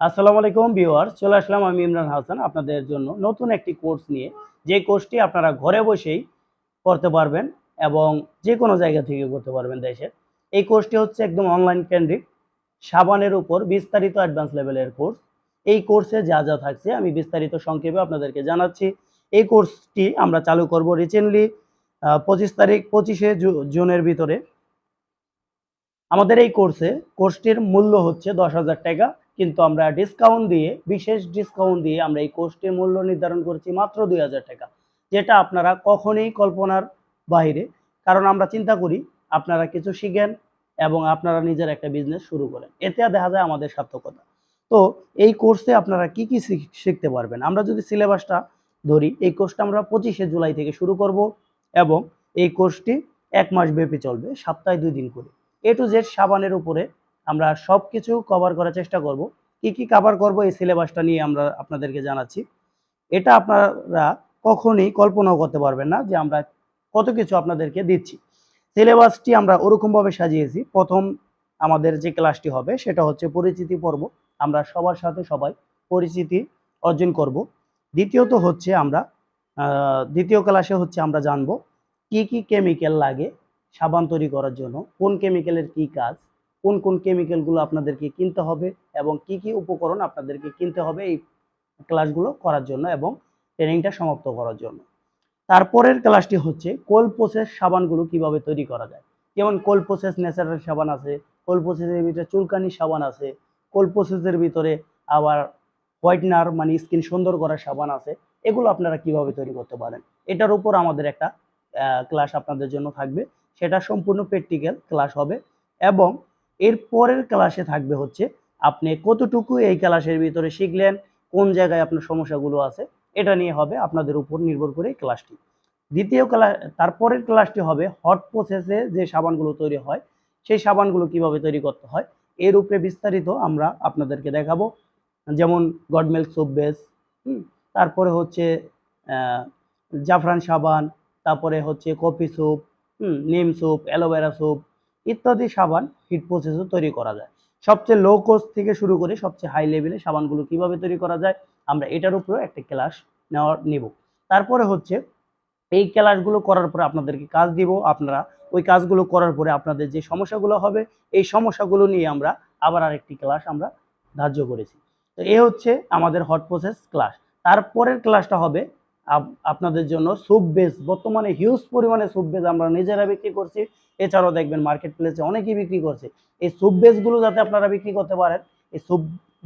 আসসালামু আলাইকুম ভিউয়ার্স, চলে আসলাম আমি ইমরান হাসান আপনাদের জন্য নতুন একটি কোর্স নিয়ে। যে কোর্সটি আপনারা ঘরে বসেই করতে পারবেন এবং যে কোনো জায়গা থেকে করতে পারবেন দেশের এই কোর্সটি হচ্ছে একদম অনলাইন কেন্দ্রিক, সাবানের উপর বিস্তারিত অ্যাডভান্স লেভেলের কোর্স। এই কোর্সে যা যা থাকছে আমি বিস্তারিত সংক্ষেপে আপনাদেরকে জানাচ্ছি। এই কোর্সটি আমরা চালু করব রিসেন্টলি পঁচিশ তারিখ, পঁচিশে জুনের ভিতরে। আমাদের এই কোর্সে, কোর্সটির মূল্য হচ্ছে দশ হাজার টাকা। কিন্তু আমরা ডিসকাউন্ট দিয়ে, বিশেষ ডিসকাউন্ট দিয়ে আমরা এই কোর্সটির মূল্য নির্ধারণ করেছি মাত্র দুই হাজার টাকা, যেটা আপনারা কখনোই কল্পনার বাইরে কারণ আমরা চিন্তা করি আপনারা কিছু শিখেন এবং আপনারা নিজের একটা বিজনেস শুরু করেন। এতে দেখা যায় আমাদের সার্থকতা। তো এই কোর্সে আপনারা কি কি শিখ- শিখতে পারবেন? আমরা যদি সিলেবাসটা ধরি, এই কোর্সটা আমরা পঁচিশে জুলাই থেকে শুরু করব এবং এই কোর্সটি এক মাস ব্যাপী চলবে, সপ্তাহে দুই দিন করে। এ টু জেড সাবানের উপরে আমরা সব কিছু কভার করার চেষ্টা করব। কি কি কভার করব এই সিলেবাসটা নিয়ে আমরা আপনাদেরকে জানাচ্ছি। এটা আপনারা কখনই কল্পনাও করতে পারবেন না যে আমরা কত কিছু আপনাদেরকে দিচ্ছি। সিলেবাসটি আমরা ওরকমভাবে সাজিয়েছি। প্রথম আমাদের যে ক্লাসটি হবে সেটা হচ্ছে পরিচিতি পর্ব। আমরা সবার সাথে সবাই পরিচিতি অর্জন করব। দ্বিতীয়ত হচ্ছে আমরা দ্বিতীয় ক্লাসে হচ্ছে আমরা জানব কি কি কেমিক্যাল লাগে সাবান তৈরি করার জন্য, কোন কেমিক্যালের কি কাজ কোন কোন কেমিক্যালগুলো আপনাদেরকে কিনতে হবে এবং কি কি উপকরণ আপনাদেরকে কিনতে হবে এই ক্লাসগুলো করার জন্য এবং ট্রেনিংটা সমাপ্ত করার জন্য। তারপরের ক্লাসটি হচ্ছে কোল প্রসেস সাবানগুলো কীভাবে তৈরি করা যায়। যেমন কোল প্রসেস ন্যাচারাল সাবান আছে কোল প্রসেসের ভিতরে চুলকানি সাবান আছে কোল প্রসেসের ভিতরে আবার হোয়াইটনার মানে স্কিন সুন্দর করার সাবান আছে, এগুলো আপনারা কীভাবে তৈরি করতে পারেন? এটার উপর আমাদের একটা ক্লাস আপনাদের জন্য থাকবে। সেটা সম্পূর্ণ প্র্যাকটিক্যাল ক্লাস হবে এবং এর পরের ক্লাসে থাকবে হচ্ছে আপনি কতটুকু এই ক্লাসের ভিতরে শিখলেন, কোন জায়গায় আপনার সমস্যাগুলো আছে, এটা নিয়ে হবে আপনাদের উপর নির্ভর করে ক্লাসটি দ্বিতীয় ক্লাস তারপরের ক্লাসটি হবে হট প্রসেসে যে সাবানগুলো তৈরি হয়, সেই সাবানগুলো কীভাবে তৈরি করতে হয়, এর উপরে বিস্তারিত আমরা আপনাদেরকে দেখাবো। যেমন গডমেল সোপ বেস তারপরে হচ্ছে জাফরান সাবান, তারপরে হচ্ছে coffee soap neem soap aloe vera soap ইত্যাদি সাবান হিট প্রসেসও তৈরি করা যায়। সবচেয়ে লো কোস্ট থেকে শুরু করে সবচেয়ে হাই লেভেলে সাবানগুলো কীভাবে তৈরি করা যায়, আমরা এটার উপরেও একটা ক্লাস নেওয়ার নিব। তারপরে হচ্ছে এই ক্লাসগুলো করার পরে আপনাদেরকে কাজ দিব। আপনারা ওই কাজগুলো করার পরে আপনাদের যে সমস্যাগুলো হবে, এই সমস্যাগুলো নিয়ে আমরা আবার আরেকটি ক্লাস আমরা ধার্য করেছি। তো এ হচ্ছে আমাদের হট প্রসেস ক্লাস তারপরের ক্লাসটা হবে আপনাদের জন্য সুপ বেস বর্তমানে হিউজ পরিমাণে সুপ বেস আমরা নিজেরা বিক্রি করছি। এছাড়াও দেখবেন মার্কেট প্লেসে অনেকেই বিক্রি করছে। এই সুপ বেসগুলো যাতে আপনারা বিক্রি করতে পারেন, এই সুপ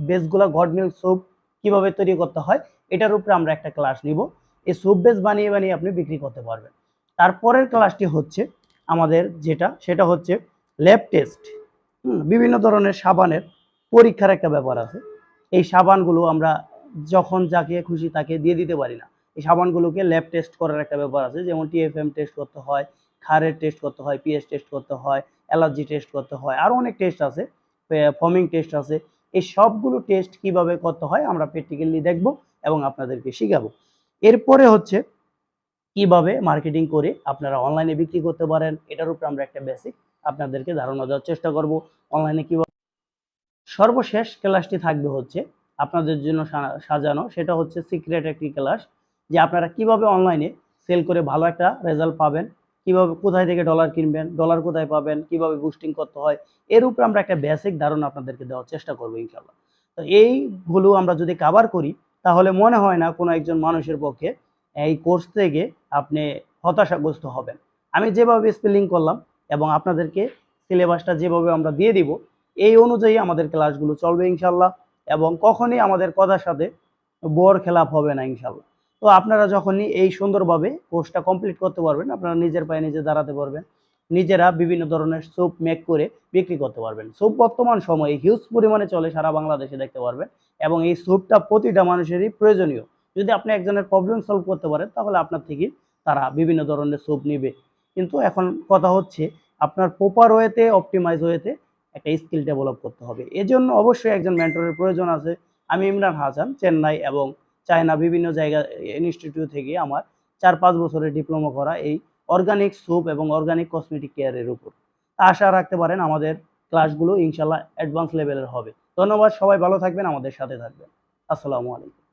বেসগুলো গড মিল্ক স্যুপ কীভাবে তৈরি করতে হয়, এটার উপরে আমরা একটা ক্লাস নিব। এই সুপ বেস বানিয়ে বানিয়ে আপনি বিক্রি করতে পারবেন। তারপরের ক্লাসটি হচ্ছে আমাদের যেটা, সেটা হচ্ছে ল্যাব টেস্ট বিভিন্ন ধরনের সাবানের পরীক্ষার একটা ব্যাপার আছে। এই সাবানগুলো আমরা যখন যাকে খুশি তাকে দিয়ে দিতে পারি না। এই সাবানগুলোকে ল্যাব টেস্ট করার একটা ব্যাপার আছে, যেমন টিএফএম টেস্ট করতে হয় খারের টেস্ট করতে হয় পিএস টেস্ট করতে হয় অ্যালার্জি টেস্ট করতে হয় আরও অনেক টেস্ট আছে ফর্মিং টেস্ট আছে, এই সবগুলো টেস্ট কীভাবে করতে হয় আমরা প্র্যাকটিক্যালি দেখব এবং আপনাদেরকে শিখাবো। এরপরে হচ্ছে কীভাবে মার্কেটিং করে আপনারা অনলাইনে বিক্রি করতে পারেন, এটার উপর আমরা একটা বেসিক আপনাদেরকে ধারণা দেওয়ার চেষ্টা করব অনলাইনে কীভাবে সর্বশেষ ক্লাসটি থাকবে হচ্ছে আপনাদের জন্য সাজানো, সেটা হচ্ছে সিক্রেট একটি ক্লাস যে আপনারা কীভাবে অনলাইনে সেল করে ভালো একটা রেজাল্ট পাবেন, কীভাবে কোথায় থেকে ডলার কিনবেন ডলার কোথায় পাবেন, কীভাবে বুস্টিং করতে হয়, এর উপরে আমরা একটা বেসিক ধারণা আপনাদেরকে দেওয়ার চেষ্টা করব ইনশাল্লাহ তো এইগুলো আমরা যদি কাভার করি, তাহলে মনে হয় না কোনো একজন মানুষের পক্ষে এই কোর্স থেকে আপনি হতাশাগ্রস্ত হবেন। আমি যেভাবে স্পেলিং করলাম এবং আপনাদেরকে সিলেবাসটা যেভাবে আমরা দিয়ে দিব, এই অনুযায়ী আমাদের ক্লাসগুলো চলবে ইনশাল্লাহ এবং কখনই আমাদের কথার সাথে বোর খেলাপ হবে না ইনশাল্লাহ তো আপনারা যখনই এই সুন্দরভাবে কোর্সটা কমপ্লিট করতে পারবেন, আপনারা নিজের পায়ে নিজে দাঁড়াতে পারবেন। নিজেরা বিভিন্ন ধরনের সোপ মেক করে বিক্রি করতে পারবেন। সোপ বর্তমান সময়ে হিউজ পরিমাণে চলে সারা বাংলাদেশে দেখতে পারবেন এবং এই সোপটা প্রতিটা মানুষেরই প্রয়োজনীয়। যদি আপনি একজনের প্রবলেম সলভ করতে পারেন, তাহলে আপনার থেকে তারা বিভিন্ন ধরনের সোপ নিবে। কিন্তু এখন কথা হচ্ছে, আপনার প্রপার ওয়েতে অপটিমাইজ ওয়েতে একটা স্কিল ডেভেলপ করতে হবে। এজন্য অবশ্যই একজন মেন্টরের প্রয়োজন আছে। আমি ইমরান হাসান, চেন্নাই এবং চায়না বিভিন্ন জায়গা ইনস্টিটিউট থেকে আমার চার পাঁচ বছরের ডিপ্লোমা করা এই অর্গানিক সোপ এবং অর্গানিক কসমেটিক কেয়ারের উপর। আশা রাখতে পারেন আমাদের ক্লাসগুলো ইনশাল্লাহ অ্যাডভান্স লেভেলের হবে। ধন্যবাদ, সবাই ভালো থাকবেন, আমাদের সাথে থাকবেন। আসসালামু আলাইকুম।